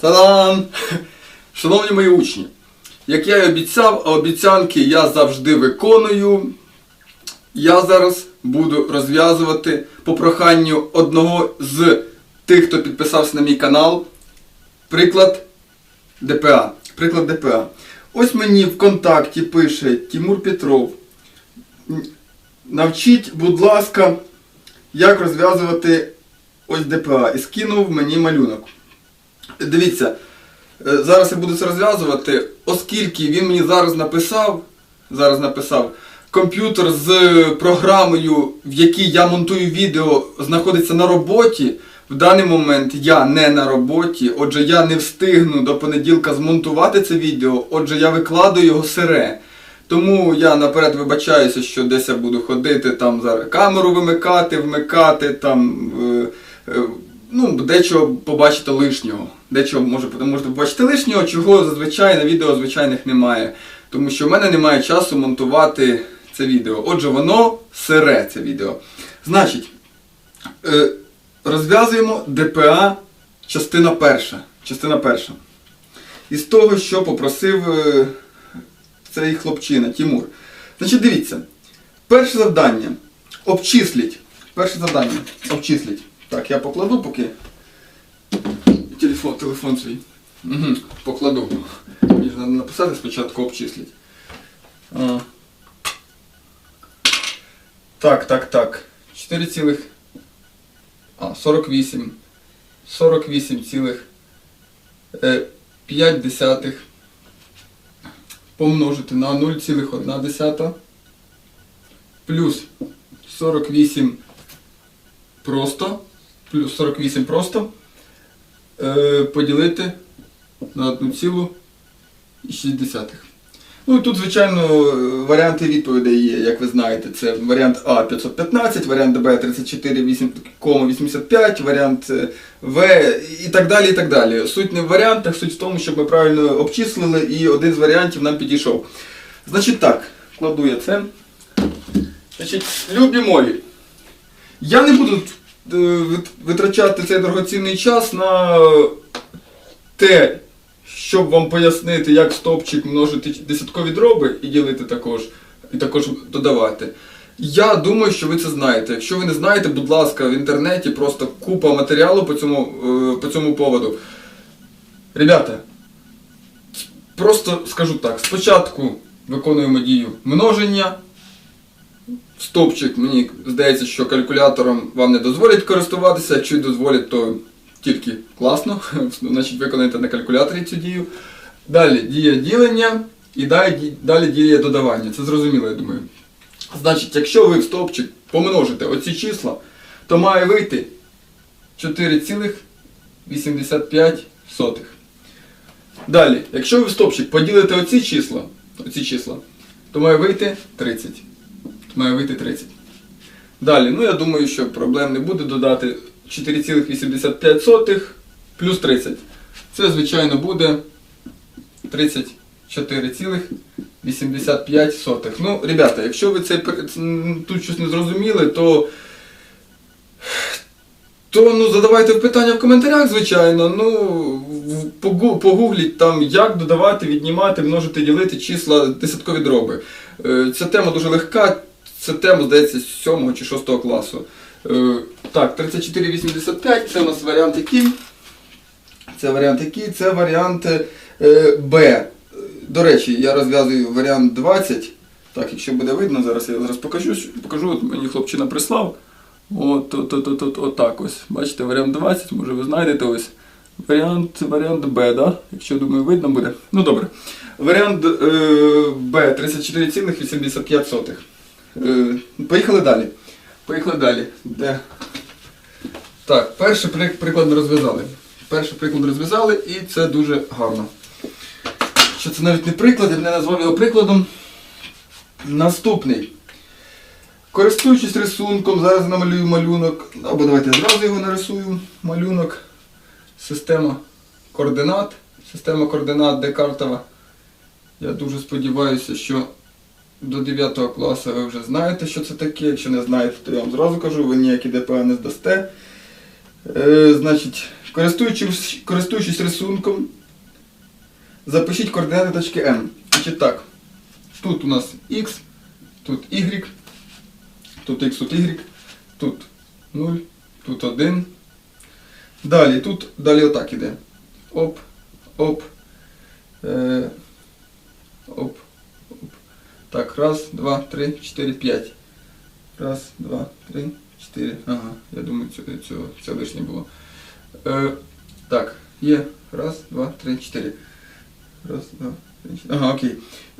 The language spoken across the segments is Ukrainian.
Та-дам! Шановні мої учні, як я і обіцяв, а обіцянки я завжди виконую. Я зараз буду розв'язувати по проханню одного з тих, хто підписався на мій канал, приклад ДПА. Приклад ДПА. Ось мені ВКонтакті пише Тимур Петров. Навчіть, будь ласка, як розв'язувати ось ДПА. І скинув мені малюнок. Дивіться, е, зараз я буду це розв'язувати, оскільки він мені зараз написав, зараз написав, комп'ютер з програмою, в якій я монтую відео, знаходиться на роботі. В даний момент я не на роботі, отже, я не встигну до понеділка змонтувати це відео, отже, я викладаю його сире. Тому я наперед вибачаюся, що десь я буду ходити, там зараз камеру вимикати, вмикати, там. Е, е, ну, дечого побачити лишнього. Дечого може, можете побачити лишнього, чого зазвичай на відео звичайних немає. Тому що в мене немає часу монтувати це відео. Отже, воно сире це відео. Значить, е, розв'язуємо ДПА частина перша. Частина перша. Із того, що попросив е, цей хлопчина, Тимур. Значить, дивіться. Перше завдання. Обчисліть. Перше завдання. Обчисліть. Так, я покладу поки. Телефон, телефон свій. Угу, покладу. Мені треба написати спочатку обчисліть. А. Так, так, так. 4 цілих. А, 48. 48 цілих. е, 5 десятих. Помножити на 0,1 десята. Плюс 48 просто. Плюс 48 просто. Е, поділити на 1,6. Ну і тут, звичайно, варіанти відповідей є, як ви знаєте. Це варіант А 515, варіант Б 34,85, варіант е, В і так далі. і так далі. Суть не в варіантах, суть в тому, щоб ми правильно обчислили і один з варіантів нам підійшов. Значить так, кладу я це. Значить, любі мої, я не буду витрачати цей дорогоцінний час на те, щоб вам пояснити, як стопчик множити десяткові дроби і ділити також, і також додавати. Я думаю, що ви це знаєте. Якщо ви не знаєте, будь ласка, в інтернеті просто купа матеріалу по цьому, е, по цьому поводу. Ребята, просто скажу так, спочатку виконуємо дію множення. Стопчик, мені здається, що калькулятором вам не дозволять користуватися. Якщо дозволять, то тільки класно. Значить, виконайте на калькуляторі цю дію. Далі дія ділення і далі, далі дія додавання. Це зрозуміло, я думаю. Значить, якщо ви в стопчик помножите оці числа, то має вийти 4,85. Далі, якщо ви в стопчик поділите оці числа, оці числа, то має вийти 30 має вийти 30. Далі, ну я думаю, що проблем не буде додати 4,85 плюс 30. Це, звичайно, буде 34,85. Ну, ребята, якщо ви м, тут щось не зрозуміли, то, то ну, задавайте питання в коментарях, звичайно. Ну, погугліть там, як додавати, віднімати, множити, ділити числа десяткові дроби. Е, Ця тема дуже легка, це тема, здається, з 7 чи 6 класу. Е, Так, 34,85 це у нас варіант який? Це варіант який? Це варіант е, Б. До речі, я розв'язую варіант 20. Так, якщо буде видно, зараз я зараз покажу. покажу. От мені хлопчина прислав. От, от, от, от, от, от так ось. Бачите, варіант 20, може ви знайдете ось. Варіант, варіант Б, да? Якщо думаю, видно буде. Ну добре. Варіант е, Б 34,85. Е, поїхали далі. Поїхали далі. Де? Так, перший приклад ми розв'язали. Перший приклад розв'язали і це дуже гарно. Що це навіть не приклад, я не назвав його прикладом. Наступний. Користуючись рисунком, зараз намалюю малюнок. Або давайте зразу його нарисую. Малюнок. Система координат. Система координат Декартова. Я дуже сподіваюся, що до 9 класу ви вже знаєте, що це таке. Якщо не знаєте, то я вам зразу кажу, ви ніякі ДПА не здасте. Е, значить, Користуючись, користуючись рисунком, запишіть координати точки М. Значить так. Тут у нас X, тут Y, тут X, тут Y, тут 0, тут 1. Далі, тут далі отак іде. Оп, оп. Е, оп, оп. Так, раз, два, три, чотири, п'ять. Раз, два, три, чотири. Ага, я думаю, цього, цього, це лишнє було. Е, так, є. Раз, два, три, чотири. Раз, два, три, чотири. Ага, окей.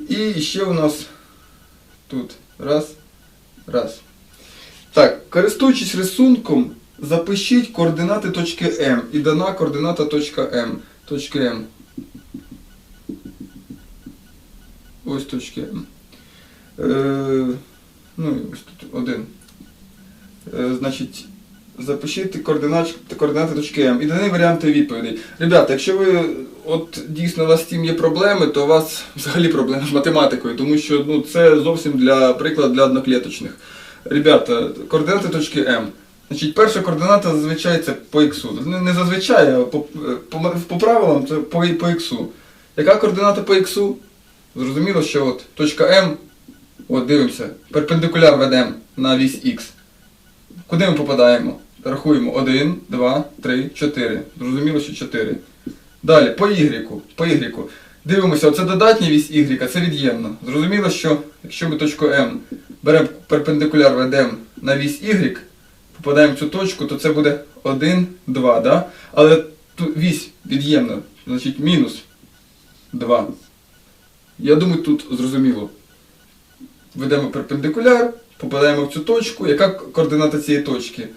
І ще у нас тут. Раз, раз. Так, користуючись рисунком, запишіть координати точки М. І дана координата точка М. Точка М. Ось точки М. Е, ну тут один. Е, значить, запишіть координат, координати точки М і дані варіанти відповідей. Ребята, якщо ви от дійсно у вас з цим є проблеми, то у вас взагалі проблеми з математикою, тому що ну, це зовсім для приклад для одноклеточних. Ребята, координати точки М. Значить, перша координата зазвичай це по х. Не, не зазвичай, а по, по, по правилам це по, по х. Яка координата по х? Зрозуміло, що от точка М, от дивимося, перпендикуляр ведемо на вісь х. Куди ми попадаємо? Рахуємо 1, 2, 3, 4. Зрозуміло, що 4. Далі, по Y. По Y. Дивимося, оце додатня вісь Y, це від'ємна. Зрозуміло, що якщо ми точку М беремо перпендикуляр ведемо на вісь Y, попадаємо в цю точку, то це буде 1, 2, да? Але тут вісь від'ємна, значить мінус 2. Я думаю, тут зрозуміло. Ведемо перпендикуляр, попадаємо в цю точку. Яка координата цієї точки?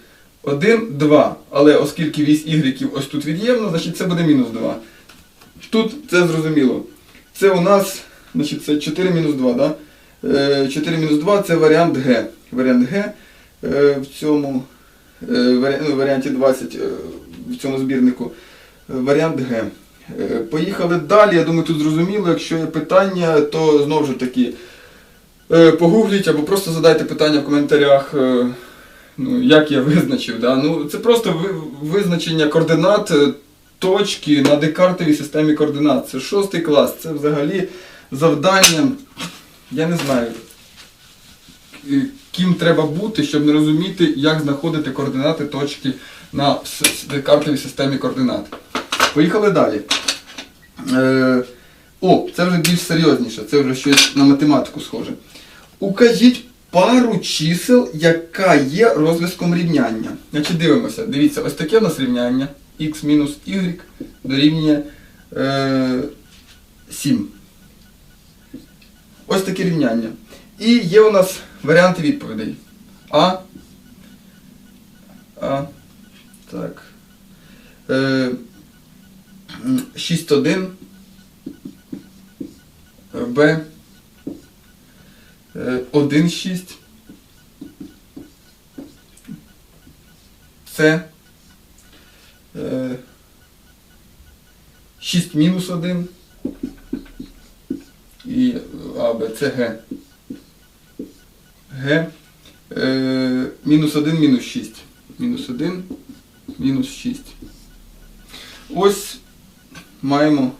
1, 2. Але оскільки вісь Y ось тут від'ємна, значить це буде мінус 2. Тут це зрозуміло. Це у нас значить, це 4 мінус 2, да? Е, 4 мінус 2 це варіант Г. Варіант Г е, в цьому е, ну, варіанті 20 е, в цьому збірнику. Е, Варіант Г. Е, Поїхали далі. Я думаю, тут зрозуміло. Якщо є питання, то знову ж таки е, погугліть або просто задайте питання в коментарях. е, Ну, як я визначив, да? ну, це просто визначення координат е, точки на декартовій системі координат. Це шостий клас. Це взагалі завдання, я не знаю, е, ким треба бути, щоб не розуміти, як знаходити координати точки на декартовій системі координат. Поїхали далі. О, це вже більш серйозніше, це вже щось на математику схоже. Укажіть пару чисел, яка є розв'язком рівняння. Значить, дивимося. Дивіться, ось таке у нас рівняння x мінус y дорівнює е, 7. Ось таке рівняння. І є у нас варіанти відповідей. А. А. Так. Е, 6.1. Б. 1.6. С. 6 мінус 1. І А, Б, С, Г. Г. Е, мінус 1, мінус 6. Мінус 1, мінус 6. Ось маємо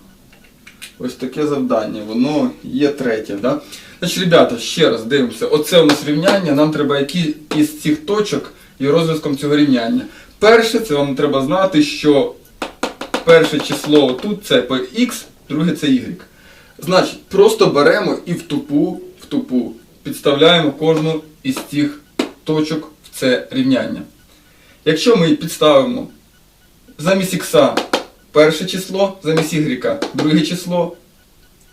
ось таке завдання. Воно є третє. Да? Значить, ребята, ще раз дивимося. Оце у нас рівняння. Нам треба які із цих точок є розв'язком цього рівняння. Перше, це вам треба знати, що перше число тут це по x, друге це y. Значить, просто беремо і в тупу, в тупу підставляємо кожну із цих точок в це рівняння. Якщо ми підставимо замість х перше число, замість y друге число,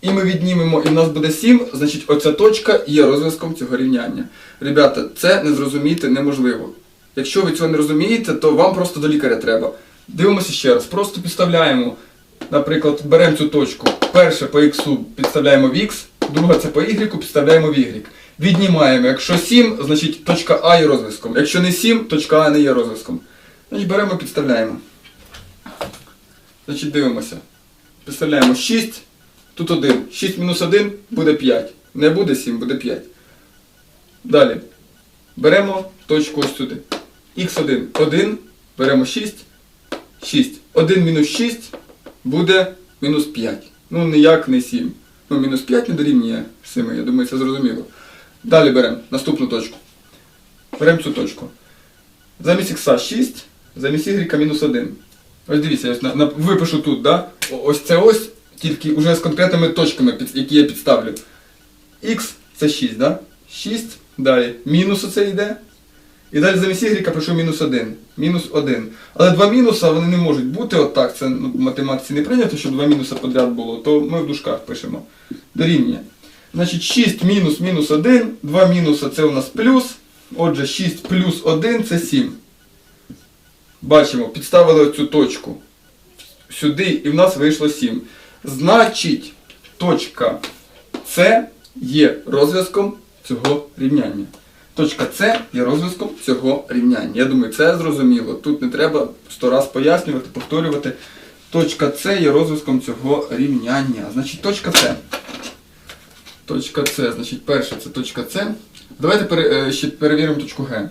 і ми віднімемо, і в нас буде 7, значить оця точка є розв'язком цього рівняння. Ребята, це не зрозуміти неможливо. Якщо ви цього не розумієте, то вам просто до лікаря треба. Дивимося ще раз. Просто підставляємо, наприклад, беремо цю точку. Перше по х підставляємо в х, друга це по y, підставляємо в y. Віднімаємо. Якщо 7, значить точка А є розв'язком. Якщо не 7, точка А не є розв'язком. Значить беремо, підставляємо. Значить дивимося. Підставляємо 6, тут 1. 6 мінус 1 буде 5. Не буде 7, буде 5. Далі. Беремо точку ось сюди. Х1 1, беремо 6, 6. 1 мінус 6 буде мінус 5. Ну, ніяк не 7. Ну, мінус 5 не дорівнює 7, я думаю, це зрозуміло. Далі беремо наступну точку. Беремо цю точку. Замість х 6, замість y мінус 1. Ось дивіться, ось на, на, випишу тут, да? Ось це ось, тільки вже з конкретними точками, під, які я підставлю. Х це 6, да? 6, далі. Мінус оце йде. І далі замість y пишу мінус 1. Мінус 1. Але два мінуса вони не можуть бути отак. Це ну, в математиці не прийнято, щоб два мінуса подряд було, то ми в дужках пишемо. Дорівнює. Значить 6 мінус мінус 1, 2 мінуса це у нас плюс. Отже, 6 плюс 1 це 7. Бачимо, підставили оцю точку сюди і в нас вийшло 7. Значить, точка С є розв'язком цього рівняння. Точка С є розв'язком цього рівняння. Я думаю, це зрозуміло. Тут не треба сто раз пояснювати, повторювати. Точка С є розв'язком цього рівняння. Значить, точка С. Точка С, значить, перше це точка С. Давайте пере- е, ще перевіримо точку Г.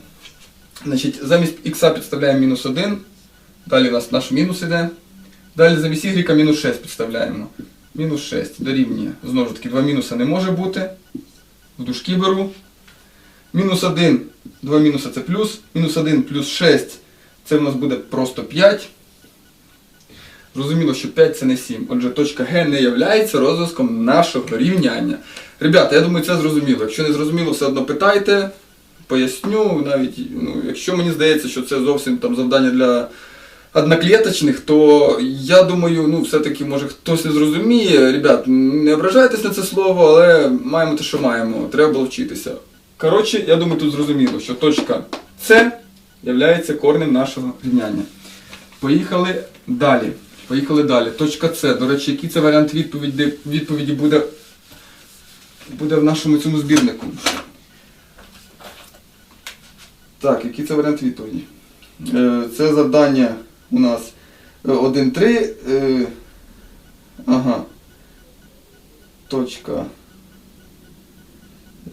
Значить, замість х підставляємо мінус 1. Далі у нас наш мінус іде. Далі замість y мінус 6 підставляємо. Мінус 6 дорівнює. Знову ж таки, два мінуса не може бути. В дужки беру. Мінус 1, 2 мінуса це плюс. Мінус 1 плюс 6 це в нас буде просто 5. Зрозуміло, що 5 це не 7. Отже, точка Г не є розв'язком нашого рівняння. Ребята, я думаю, це зрозуміло. Якщо не зрозуміло, все одно питайте, поясню. Навіть ну, якщо мені здається, що це зовсім там завдання для одноклеточних, то я думаю, ну все-таки може хтось не зрозуміє. Ребят, не ображайтесь на це слово, але маємо те, що маємо. Треба було вчитися. Коротше, я думаю, тут зрозуміло, що точка С є корнем нашого рівняння. Поїхали далі. Поїхали далі. Точка С. До речі, який це варіант відповіді, відповіді буде, буде в нашому цьому збірнику? Так, який це варіант відповіді? Е, Це завдання у нас 1-3. е, Ага. Точка.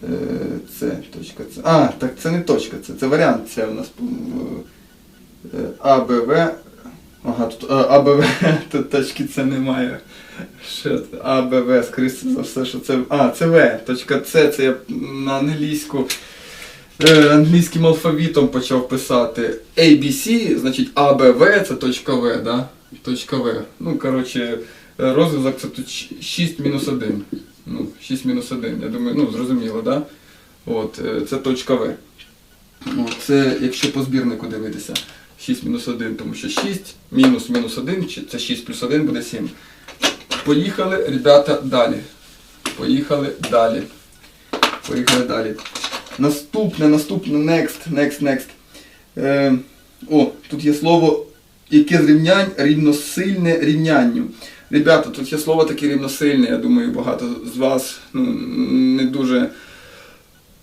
Е, Це, точка С. А, так це не точка С, це варіант. Це у нас е, А, Ага, тут а, А, Б, В, тут точки С немає. Що це? А, Б, В, скоріше за все, що це. А, це В. Точка С, це я на англійську. Е, англійським алфавітом почав писати ABC, значить В, це точка В, да? Точка В. Ну, коротше, розв'язок це тут 6 мінус 1. Ну, 6 мінус 1. Я думаю, ну, зрозуміло, да? От, е, це точка В. От, це якщо по збірнику дивитися. 6 мінус 1, тому що 6 мінус мінус 1, це 6 плюс 1 буде 7. Поїхали, ребята, далі. Поїхали далі. Поїхали далі. Наступне, наступне, next, next, next. Е, о, тут є слово, яке з рівнянь рівносильне рівнянню. Ребята, тут є слово таке рівносильне, я думаю, багато з вас ну, не дуже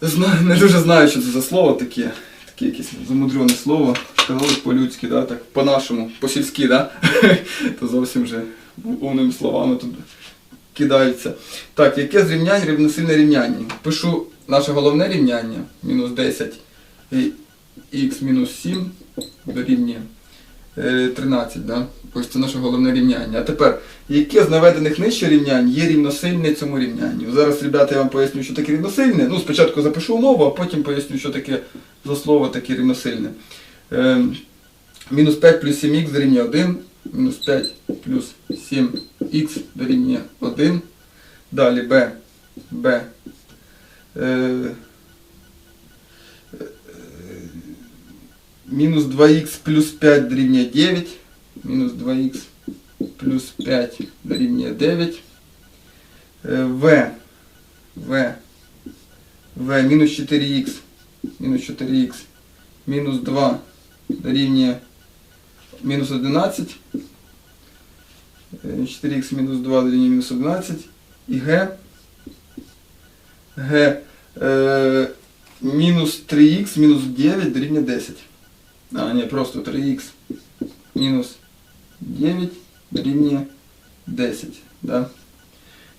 зна, не дуже знають, що це за слово таке. Таке якесь замудрене слово. Сказали по-людськи, да? так, по-нашому, по-сільськи, да? то зовсім вже умними словами тут кидаються. Так, яке з рівнянь рівносильне рівняння? Пишу наше головне рівняння, мінус 10 і х мінус 7 дорівнює е, 13, да? Ось це наше головне рівняння. А тепер, яке з наведених нижче рівнянь є рівносильне цьому рівнянню? Зараз, ребята, я вам поясню, що таке рівносильне. Ну, спочатку запишу умову, а потім поясню, що таке за слово таке рівносильне. Е, мінус 5 плюс 7х дорівнює 1, мінус 5 плюс 7х дорівнює 1. Далі b, b, е, е, мінус 2х плюс 5 дорівнює 9, мінус 2х плюс 5 дорівнює 9, е, v, v, v, мінус 4х, мінус 4х, мінус 2 дорівнює мінус 11, Е, 4х мінус 2 дорівнює мінус 11 і г. г е, мінус 3х мінус 9 дорівнює 10. А, ні, просто 3х мінус 9 дорівнює 10. Да?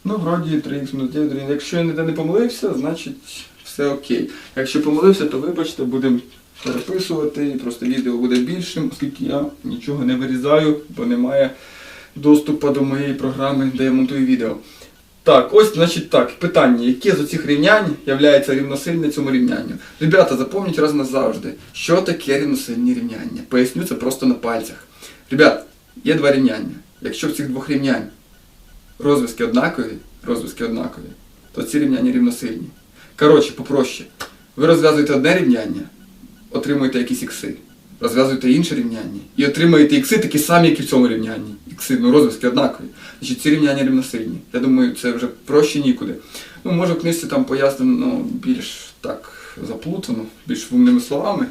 Ну, вроді 3х мінус 9 дорівнює. Якщо я ніде не помилився, значить все окей. Якщо помилився, то вибачте, будемо переписувати, і просто відео буде більшим, оскільки я нічого не вирізаю, бо немає доступу до моєї програми, де я монтую відео. Так, ось, значить так, питання, яке з оцих рівнянь являється рівносильне цьому рівнянню? Ребята, запам'ятайте раз назавжди, що таке рівносильні рівняння. Поясню це просто на пальцях. Ребят, є два рівняння. Якщо в цих двох рівнянь розв'язки однакові, розв'язки однакові, то ці рівняння рівносильні. Коротше, попроще. Ви розв'язуєте одне рівняння, отримуєте якісь ікси. Розв'язуєте інше рівняння і отримуєте ікси такі самі, як і в цьому рівнянні. Ікси, ну розв'язки однакові. Значить, ці рівняння рівносильні. Я думаю, це вже проще нікуди. Ну, може, в книжці там пояснено ну, більш так заплутано, більш умними словами.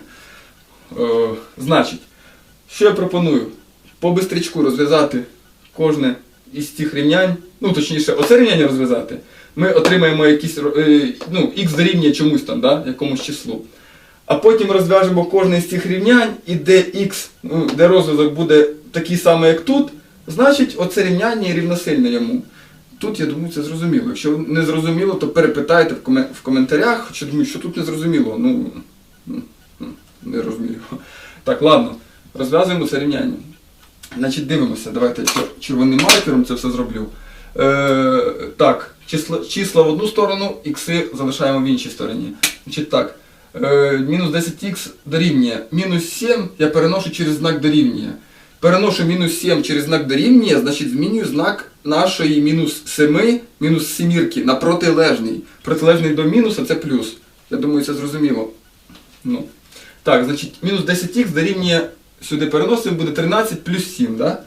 Е, значить, що я пропоную? По бистрячку розв'язати кожне із цих рівнянь, ну точніше, оце рівняння розв'язати, ми отримаємо якісь е, ну, x дорівнює чомусь там, да, якомусь числу. А потім розв'яжемо кожне з цих рівнянь, і де x, ну, де розв'язок буде такий самий, як тут, значить оце рівняння рівносильне йому. Тут, я думаю, це зрозуміло. Якщо не зрозуміло, то перепитайте в, комен- в коментарях, що думаю, що тут не зрозуміло. Ну, м, м, не розумію. Так, ладно, розв'язуємо це рівняння. Значить, дивимося, давайте червоним маркером це все зроблю. Е, так, числа, числа в одну сторону, ікси залишаємо в іншій стороні. Значить так, мінус 10х дорівнює. Мінус 7 я переношу через знак дорівнює. Переношу мінус 7 через знак дорівнює, значить змінюю знак нашої мінус 7, мінус сімірки на протилежний. Протилежний до мінуса це плюс. Я думаю, це зрозуміло. Ну. Так, значить, мінус 10х дорівнює сюди переносимо, буде 13 плюс 7, да?